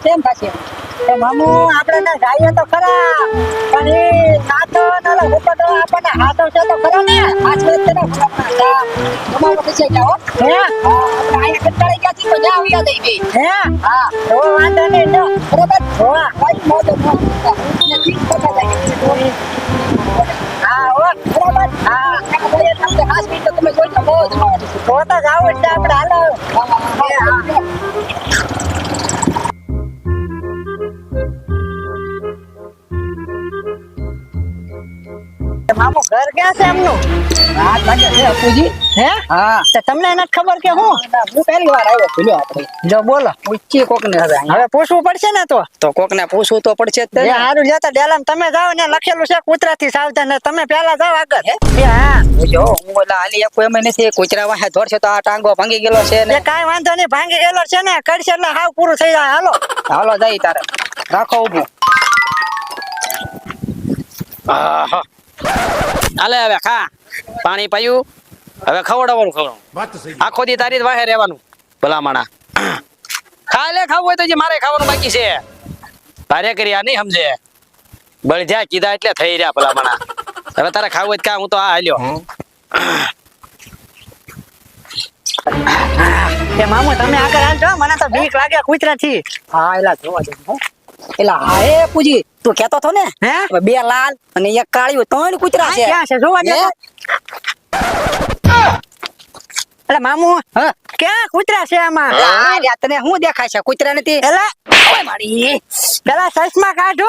કેમ થશે તો મામુ આપણે ને ગાઈએ તો ખરા પણ એ સાતો ને ઓલો આપણને હાથો છે તો ખરો ને? આજ વેચ છે ને તમારો પછી જાઓ હે. આપણે અહીંયા કંટાળી ગયા છીએ તો જા આવ્યા દઈ દે હે? હા તો વાંધો નહીં તો બરોબર? હોવા કોઈ મોટો મોટો નથી પતા જાય હા હો બરાબર? હા આપણે તમને ખાસ મિનિટ તમે જોઈ તો બહુ જ તો તો એટલે આપણે હાલો. હા. મામો ઘર ક્યાં છે એમનું? આ લાગે છે અપુજી હે? હા. તો તમને એને ખબર કે હું? હું પહેલી વાર આવ્યો છું. આપણે. જો બોલો. પૂછી કોક ને હવે હવે પૂછવું પડશે ને તો? તો કોક ને પૂછવું તો પડશે જ તે ને. હારું જતા ડેલામ તમે જાઓ ને લખેલું છે કૂતરાથી સાવધાન તમે પહેલા જાઓ આગળ હે? હા. જો હું ઓલા હાલી એક એમ નથી કૂતરા વાહે દોડશે તો આ ટાંગો ભાંગી ગયેલો છે ને. કાઈ વાંધો નહીં ભાંગી ગયેલો છે ને કરશે એટલે હાવ પૂરું થઈ જાય. હાલો. હાલો જાય તારે. રાખો ઊભું. આહા. હાલે હવે ખા. પાણી પાયું. હવે ખવડાવવાનું ખવડાવવાનું આખો દી તારી વાહે રહેવાનું ભલામણા. ખા લે ખાવું હોય તો જે મારે ખાવાનું બાકી છે. તારે કરી આ નહીં સમજે. બળજ્યા કીધા એટલે થઈ રહ્યા ભલામણા. હવે તારે ખાવું હોય તો કા હું તો આ હાલ્યો. એ મામો તમે આગળ હાલજો મને તો બીક લાગે કૂતરાથી. હા એલા જોવા દે હો. એલા હા એ પૂજી. તું કેતો હતો ને? બે લાલ અને એક કાળિયું ત્રણ કૂતરા છે. ક્યાં છે? જોવા દે એટલે મામુ ક્યાં કૂતરા છે આમાં? આ તને શું દેખાય છે? કૂતરા નથી? એટલે ઓય મારી. પેલા ચશ્મા કાઢો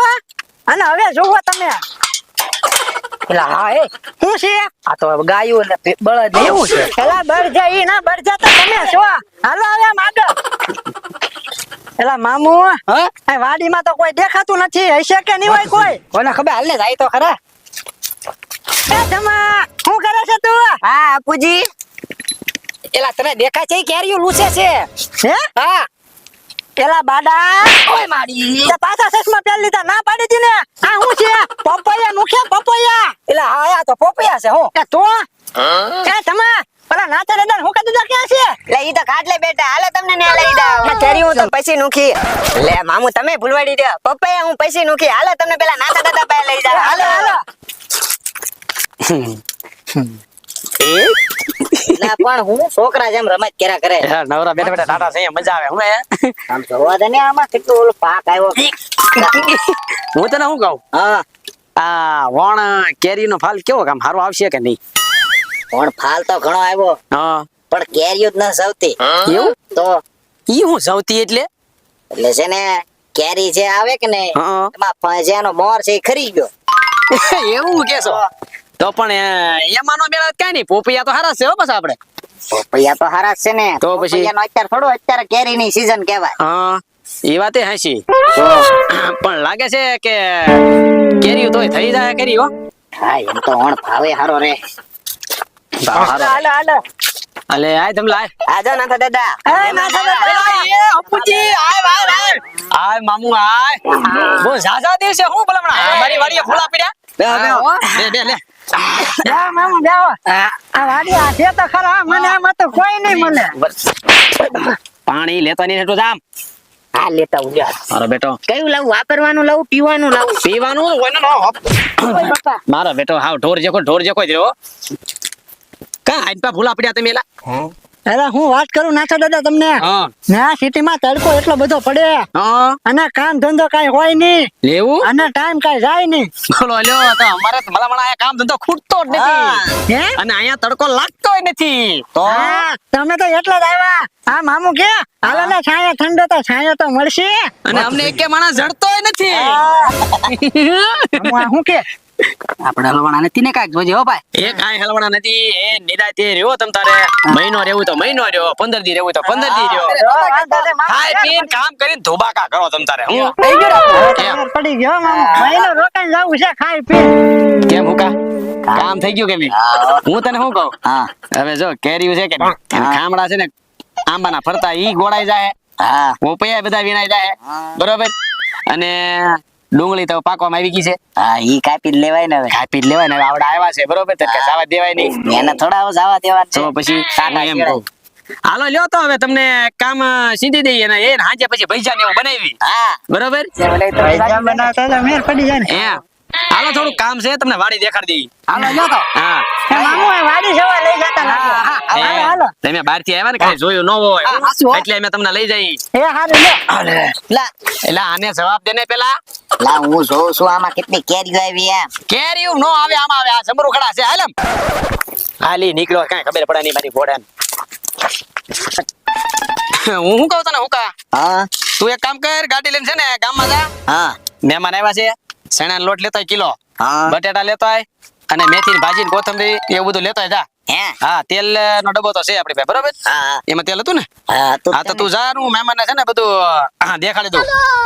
અને હવે જોવો તમે. પેલા હા એ. શું છે? આ તો ગાયું ને બળદ એવું છે. પેલા બળજા ઈ ના બળજા તો તમે છો. હાલો હવે આગળ. એલા મામુ હા? વાડીમાં તો કોઈ દેખાતું નથી. હશે કે નહીં હોય કોઈ? કોને ખબર? હાલ ને જાય તો ખરા. એ જમા શું કરે છે તું? હા અપુજી. એલા તને દેખાય છે કેરીયું લૂછે છે? હે? હા. પેલા બાડા. ઓય મારી તે પાછા ચશ્મા પહેરી લીધા. ના પાડી દી ને. આ શું છે? પપૈયા નુખે પપૈયા? એલા હા આ તો પપૈયા છે હું. એ તો? એ જમા પેલા નાચે દાદા હું કદું ક્યાં છે? લે ઈ તો કાઢ બેટા હાલો તમને ને લઈ જાવ કેરી હું તો પૈસી નુખી. લે મામુ તમે ભૂલવાડી દે પપ્પા હું પૈસી નુખી. હાલો તમને પેલા નાતા દાદા પાસે લઈ જા હાલો હાલો. ના પણ હું છોકરા જેમ રમત કેરા. કરે નવરા બેઠા બેઠા ટાટા છે મજા આવે. હું આમ જોવા દે ને આમાં કેટલો ઓલો પાક આવ્યો. હું તને શું કહું? હા. આ વણ કેરી નો ફાલ કેવો કામ? સારો આવશે કે નહીં? પણ ફાલ તો ઘણો આવ્યો. હા. પણ કેરીઓ જ ન સૌથી એવું? તો? ઈ હું સૌથી એટલે? એટલે છે ને કેરી જે આવે કે નહીં એમાં પ- મોર છે એ ખરી ગયો. એવું કેસો? તો? પણ એમાંનો મેળા કઈ નહીં? પોપિયા તો હારા છે હો બસ આપણે. પપૈયા તો હારા છે ને. તો પછી? એનો અત્યારે થોડો અત્યારે કેરીની સીઝન કહેવાય. હા એ વાતે હાસી પણ લાગે છે કે કેરી તોય થઈ જાય કેરી હો હા એમ તો હણ ભાવે હારો રે. અલે આય તમ લાય. આજો નાથા દાદા. એ નાથા દાદા. એ અપુજી આય આય આય આય મામુ આય. બો ઝાઝા દિવસે હું ભલામણા મારી વાડીએ ફૂલા પડ્યા. બે બે. લે જાઓ મામુ જાઓ આ વાડી આ છે તો ખરા મને આમાં તો કોઈ નહીં મને પાણી લેતો નહીં હેટો જામ. આ લેતા ઉલ્યા મારો બેટો. કયું લાવું વાપરવાનું લાવું પીવાનું લાવું? પીવાનું હોય ને મારો બેટો હાવ ઢોર જેકો ઢોર જેકો જ રહ્યો કા આઈન ભૂલા પડ્યા તમે એલા? અરે હું વાત કરું નાથો દાદા તમને? હા. સિટી માં તડકો એટલો બધો પડે. અને કામ ધંધો કઈ હોય નહીં. લેવું અને ટાઈમ કઈ જાય નહીં. બોલો લ્યો તો અમારે તો ભલા મને કામ ધંધો ખૂટતો જ નથી. હે. અને અહીંયા તડકો લાગતો નથી. તો? તમે તો એટલા જ આવ્યા. આ મામુ કે હાલો ને છાંયો ઠંડો તો છાંયો તો મળશે. અને અમને એક માણસ જડતો નથી. હું. શું કે? આપણે હલવાના નથી ને કાંઈક જોજે હો ભાઈ. એ કાંઈ હલવાના નથી એ નિરાતે રહ્યો તમ તારે. મહિનો રહેવું તો મહિનો રહ્યો પંદર દી રહેવું તો પંદર દી રહ્યો. ખાઈ પીન કામ કરીને ધોબાકા કરો તમ તારે હું? થઈ ગયો પડી ગયો મહિનો રોકાઈને જવું છે ખાઈ પી. કેમ હુકા કામ થઈ ગયું કે નહીં? હું. તને શું કહું? હા. હવે જો કેરીયું છે કે? ખામડા છે ને આંબાના ફરતા ઈ ગોળાઈ જાય હા. પોપૈયા બધા વિનાઈ જાય બરોબર? અને ડુંગળી તો પાકવામાં આવી ગઈ છે. હા ઈ કાપી જ લેવાય ને હવે. કાપી જ લેવાય ને હવે આવડા આવ્યા છે બરોબર? તો કે સાવા દેવાય નહીં. એને થોડા હવે જવા દેવા તો પછી એમ કહું. હાલો લ્યો તો હવે તમને કામ સીધી દઈએ ને એ હાજે પછી ભૈજા ને એવું બનાવી. હા. બરોબર? પૈસા બનાવતા તો મેર પડી જાય ને. હાલો થોડું કામ છે તમને વાડી દેખાડી દઈ હાલો લ્યો તો. હા. એ મામુ એ વાડી જવા લઈ જતા હાલો હાલો. તમે બહારથી આવ્યા ને કઈ જોયું ન હોય. એટલે અમે તમને લઈ જઈ એ હારું લ્યો. લા. એટલે આને જવાબ દે ને પેલા. લા હું જોઉં છું આમાં કેટલી કેરીઓ આવી એમ. કેરીયું નો આવે આમાં આવે આ જમરૂ ખડા છે. હાલમ હાલી નીકળો કાઈ ખબર પડે નહીં મારી ઘોડાને હું શું કહું તને હું કા હા? તું એક કામ કર ગાડી લઈને છે ને ગામમાં જા. હા. મહેમાન આવ્યા છે. ચણાનો લોટ લેતો કિલો. હા. બટેટા લેતો અને મેથી ભાજી ને કોથમરી એવું બધું લેતો જા. હે? હા તેલ નો ડબ્બો તો છે આપણી પાસે બરોબર? એમાં તેલ હતું ને? હા તો તું જા હું મહેમાન છે ને બધું હા, દેખાડી દઉં.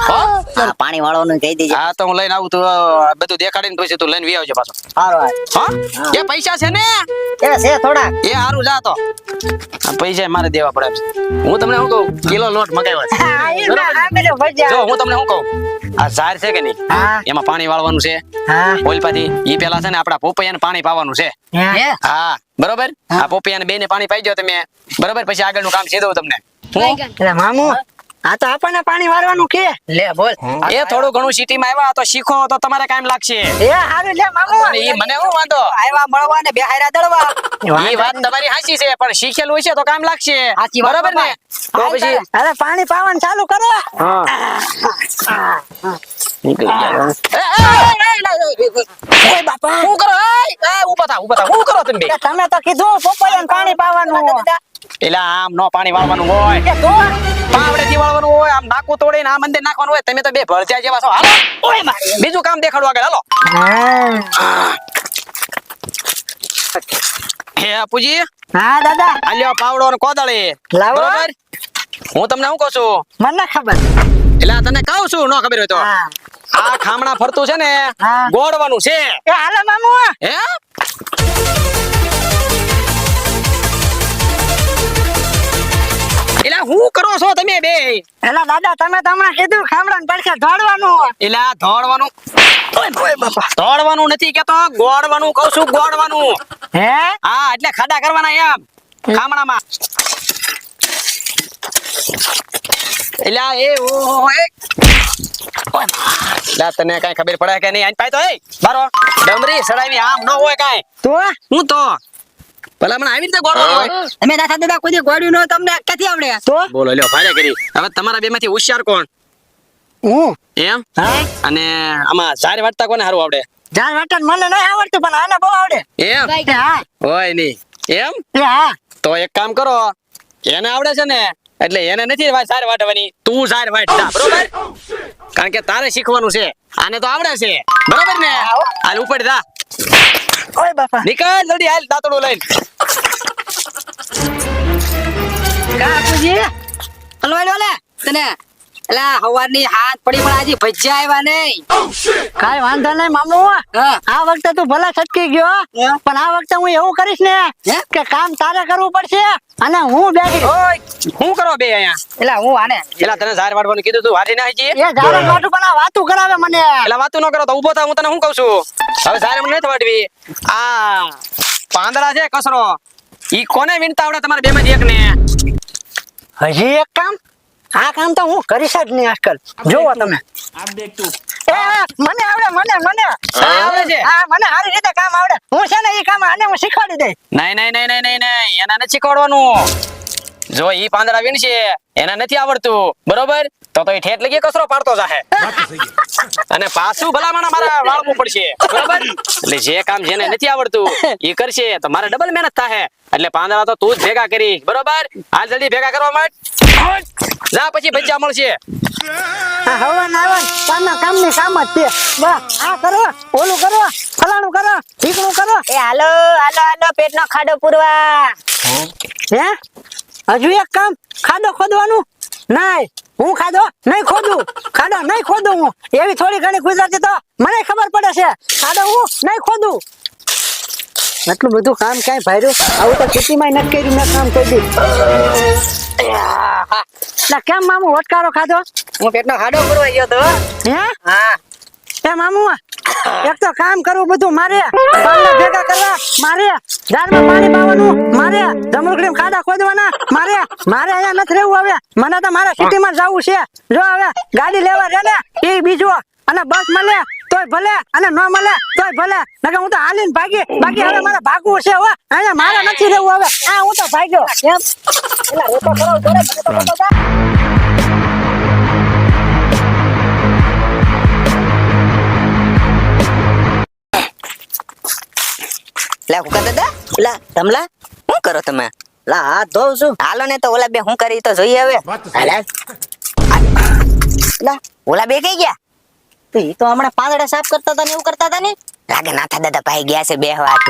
હો? હા, પાણી કહી દેજે. હા તો હું લઈને આવું તું બધું દેખાડીને પછી તું લઈને વી આવજો પાછો. હો? એ પૈસા છે ને? એ છે થોડા એ સારું જા તો. પૈસા મારે દેવા પડે હું તમને શું કહું? કિલો લોટ મગાવ્યો જો હું તમને શું કહું? આ ઝાડ છે કે નહીં? એમાં પાણી વાળવાનું છે. હા. ઓલ પાથી ઈ પેલા છે ને આપડા પોપૈયાને પાણી પાવાનું છે. હા? બરોબર? આ પોપૈયાને બેને પાણી પાઈ દો તમે. બરોબર? પછી આગળનું કામ સીધું તમને. મામુ આ તો આપણને પાણી વાળવાનું કે લે બોલ એ થોડું ઘણું સિટીમાં આવ્યા તો શીખો તો તમારે કામ લાગશે એ હારું લે મામો અને ઈ મને હું વાંધો આવ્યા મળવા ને બે દળવા ઈ વાત તમારી સાચી છે પણ શીખેલું હશે તો કામ લાગશે સાચી બરાબર ને તો પછી અરે પાણી પાવાનું ચાલુ કરો હા નીકળી ગયા. એ, બાપા શું કરો એ, એ, થા ઊભા થા શું કરો તમે તમે તો કીધું પોપૈયાને પાણી પાવાનું એટલે આમ નો પાણી વાળવાનું હોય તો પાવડેથી નાકું તોડીને આમ અંદર નાખવાનું હોય તમે તો બે ભરજા જેવા છો. હાલો. ઓય મારી. બીજું કામ દેખાડો આગળ. હાલો. હે પૂજી હા દાદા. આલ્યો પાવડો ને કોદાળી. લાવો. બરાબર? હું તમને શું કહું છું? મને ખબર. એટલે તને કહું છું ન ખબર હોય તો. આ ખામણા ફરતું છે ને ગોળવાનું છે. હાલો મામુ હે? એલા દાદા તમે તો હમણાં કીધું ખામડા ને પડખે દોડવાનું એટલે ધોડવાનું ધોળવાનું. નથી કેતો ગોળવાનું કહું છું ગોળવાનું. હે? હા એટલે ખાડા કરવાના એમ ખામણામાં. એટલે એ ઓ એ. લા તને કઈ ખબર પડે કે નહીં? આઈ પાય તો એ બારો. ડમરી સડાવી આમ ન હોય કાઈ. તો હું તો. ભલા આવી રીતે ગોળવાનું અમે દાદા દાદા કોઈ ગોળ્યું ન તમને ક્યાંથી આવડે? તો? બોલો લ્યો ફાડે કરી. હવે તમારા બે હોશિયાર કોણ? હું? એમ? હા. અને આમાં ઝાર વાટતા કોને સારું આવડે? જાણ વાટન મને નહીં આવડતું પણ આને બહુ આવડે. એમ? હા. હોય નહીં એમ? હા. તો એક કામ કરો એને આવડે છે ને એટલે એને નથી વા- વાટવાની તું સારી વાટતા બરોબર? કારણ કે તારે શીખવાનું છે આને તો આવડે છે. બરોબર ને? હાલ ઉપર જા ઓય બાપા. નીકળ જલ્દી હાલ દાંતડું લઈને. કાકુજી હલવાઈ લો તને. એલા હવારની હાથ પડી પણ આજે ભજીયા આવ્યા નહીં. કાઈ વાંધો નહીં મામુ. આ વખતે તું ભલા છટકી ગયો પણ આ વખતે હું એવું કરીશ ને કે કામ તારે કરવું પડશે અને હું બેઠી ઓય. શું કરો બે અહીંયા? હું આને. એલા તને ઝાર કીધું તું વાટી ના હજી એ જાડે મોટું પણ આ વાતું કરાવે મને. એટલે વાતું ન કરો તો ઊભો થા હું તને શું કહું છું? હવે ઝાર મને નથી વાટવી આ પાંદડા છે કસરો. ઈ કોને વિનતા આવડે તમારે બે માંથી એક ને હજી એક કામ આ કામ તો હું કરીશ જ નહીં આજકાલ. જોવો તમે. એ મને આવડે મને મને. આવડે છે? હા મને સારી રીતે કામ આવડે. હું છે ને એ કામ આને હું શીખવાડી દઈશ. નહીં નહીં નહીં નહીં નહીં નહીં. એના નથી શીખવાડવાનું. જો ઈ પાંદડા વીણશે એને નથી આવડતું. બરોબર? તો તો એ ઠેઠ લગી કચરો પાડતો જાહે. અને પાછું ભલામણ મારે વાળવું પડશે. બરાબર? એટલે જે કામ જેને નથી આવડતું એ કરશે. તો મારે ડબલ મહેનત થાય એટલે પાંદડા તો તું જ ભેગા કરી બરોબર? હાલ જલ્દી ભેગા કરવા માંડ જા પછી ભજીયા મળશે. હવન કામ જ છે. બસ આ કરો ઓલું કરો ફલાણું કરો ઠીકણું કરો. એ હાલો હાલો હાલો પેટનો ખાડો પૂરવા. હે? હજુ એક કામ ખાડો ખોદવાનું. નહીં હું ખાધો? નહીં ખોદું. ખાડો નહીં ખોદું હું. એવી થોડી ઘણી ગુજરાતી તો મને ખબર પડે છે. ખાડો હું? નહીં ખોદું. એટલું બધું કામ ક્યાંય ભાર્યું? આવું તો ખેતીમાં નથી કર્યું મેં કામ કરી એટલે કેમ મામુ વટકારો ખાધો? હું પેટનો ખાડો પૂરવા ગયો તો હે. હા? એ મામુ? એક તો કામ કરવું બધું મારે. પાલના ભેગા કરવા મારે. ઝાડમાં પાણી પાવાનું મારે. જમરૂખડી ખાડા ખોદવાના મારે. મારે અહીંયા નથી રહેવું હવે. મને તો મારા સિટીમાં જવું છે. જો હવે ગાડી લેવા રે ને એ બીજું. અને બસ મળે તોય ભલે. અને ન મળે તોય ભલે. નકર હું તો હાલીને ભાગી બાકી હવે મારે ભાગવું છે હો. અહીંયા મારે નથી રહેવું હવે. હા હું તો ભાગ્યો. એમ? એલા રોતો ખરો લે હુકા દાદા લા ધમલા શું કરો તમે? લા હાથ ધોઉં છું. હાલો ને તો ઓલા બે હું કરી તો જોઈએ હવે. હાલે. લા ઓલા બે કઈ ગયા? તો એ તો હમણાં પાંદડા સાફ કરતા હતા ને એવું કરતા હતા ને? લાગે નાથા દાદા ભાઈ ગયા છે બે વાત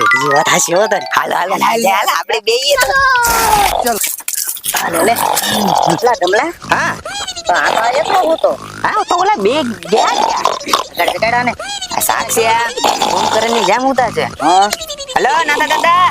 હાચી હો હાલો હાલો હાલો આપણે બેઈએ તો. હાલો લે લા ધમલા હા આ તો આ હું તો હા તો ઓલા બે ગયા ગયા ગડગડા ને સાક્ષિયા ફોન કરીને જેમ ઉતા છે હા હલો નાથા દાદા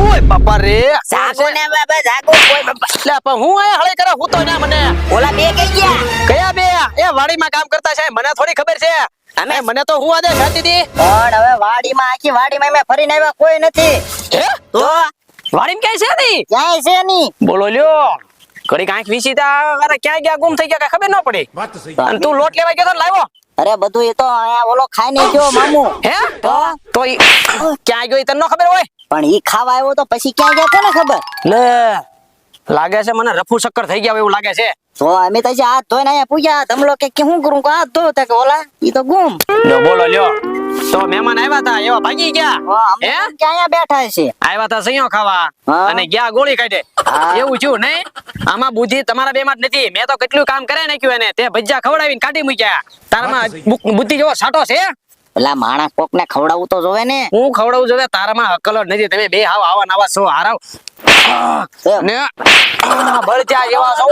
ઓય બાપા રે જાગો ને બાબા જાગો કોઈ બાપા લે પણ હું આયા હળે કરે હું તો ના મને ઓલા બે કઈ ગયા કયા બે એ વાડીમાં કામ કરતા છે મને થોડી ખબર છે અમે- અમે મને તો હું આદે ખાતી દી? પણ હવે વાડીમાં આખી વાડીમાં મેં ફરીને આવ્યા કોઈ નથી. હે? તો? વાડીમાં ક્યાંય છે નહીં? ક્યાંય છે નહીં. બોલો લ્યો. ઘડી કાંઈક વીસી તા અરે ક્યાં ગયા ગુમ થઈ ગયા કઈ ખબર ન પડી. અને તું લોટ લેવા ગયો તો ને લાવ્યો? અરે બધું એ તો અહીંયા ખાઈ ખાઈને ગયો મામુ. હે? તો? તો ક્યાં ગયો તને ન ખબર હોય? પણ ઈ ખાવા આવ્યો તો પછી ક્યાં ગયા કોને ખબર? લે. લાગે છે મને રફુ ચક્કર થઈ ગયા એવું લાગે છે. તો અમે તો હાથ ધોઈને અહીંયા પૂછ્યા તમલો કે કે હું કરું? કે હાથ ધો તો કે ઓલા? ઈ તો ગુમ. લ્યો બોલો લ્યો. તો મહેમાન આવ્યા તા એવા ભાગી ગયા. હે? કેમ કે અહીંયા બેઠા છે. આવ્યા તા સયો ખાવા. અને ગયા ગોળી કાઢે. એવું થયું નહીં? આમાં બુદ્ધિ તમારા બે માં નથી. મેં તો કેટલું કામ કરે નાખ્યું એને. તે ભજીયા ખવડાવીને કાઢી મૂક્યા. તારામાં બુદ્ધિ જેવો સાટો છે? પેલા માણસ કોક ને ખવડાવવું તો જોવે ને. હું ખવડાવું જોઈએ તારામાં અકલ જ નથી. તમે બે હાવ આવા નવા છો હારાવ. ને બળજા એવા છો.